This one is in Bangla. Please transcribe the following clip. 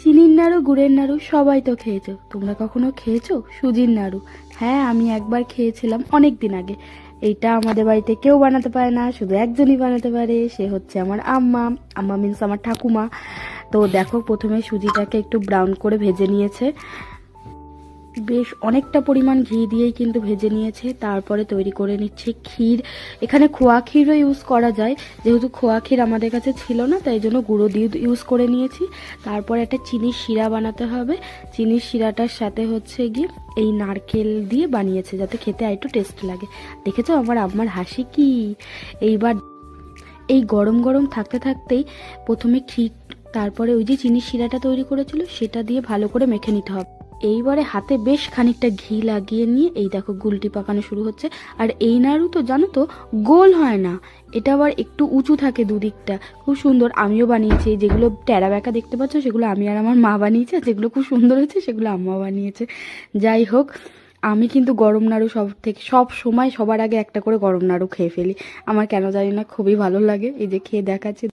চিনির নাড়ু, গুড়ের নাড়ু সবাই তো খেয়েছো। তোমরা কখনো খেয়েছো? সুজির নাড়ু। হ্যাঁ আমি একবার খেয়েছিলাম অনেক দিন আগে। এইটা আমাদের বাড়িতে কেউ বানাতে পারে না, শুধু একজনই বানাতে পারে। সে হচ্ছে আমার আম্মা। আম্মা মিন্স আমার ঠাকুমা। তো দেখো, প্রথমে সুজিটাকে একটু ব্রাউন করে ভেজে নিয়েছে। বেশ অনেকটা পরিমাণ ঘি দিয়েই কিন্তু ভেজে নিয়েছে। তারপরে তৈরি করে নিচ্ছে ক্ষীর। এখানে খোয়া ক্ষীরও ইউজ করা যায়। যেহেতু খোয়া ক্ষীর আমাদের কাছে ছিল না, তাই জন্য গুঁড়ো দিয়ে ইউজ করে নিয়েছি। তারপরে একটা চিনির শিরা বানাতে হবে। চিনির শিরাটার সাথে হচ্ছে গিয়ে এই নারকেল দিয়ে বানিয়েছে, যাতে খেতে একটু টেস্ট লাগে। দেখেছ আমার আম্মার হাসি কি? এইবার এই গরম গরম থাকতে থাকতেই প্রথমে ক্ষীর, তারপরে ওই যে চিনির শিরাটা তৈরি করেছিল, সেটা দিয়ে ভালো করে মেখে নিতে হবে। এইবারে হাতে বেশ খানিকটা ঘি লাগিয়ে নিয়ে এই দেখো গুলটি পাকানো শুরু হচ্ছে। আর এই নাড়ু তো জানো তো গোল হয় না। এটা আবার একটু উঁচু থাকে দুদিকটা। খুব সুন্দর। আমিও বানিয়েছি। যেগুলো ট্যারা ব্যাকা দেখতে পাচ্ছ, সেগুলো আমি আর আমার মা বানিয়েছে। যেগুলো খুব সুন্দর হয়েছে, সেগুলো আম্মা বানিয়েছে। যাই হোক, আমি কিন্তু গরম নাড়ু সব থেকে সব সময় সবার আগে একটা করে গরম নাড়ু খেয়ে ফেলি। আমার কেন জানি না, খুবই ভালো লাগে। এই যে খেয়ে দেখাচ্ছে।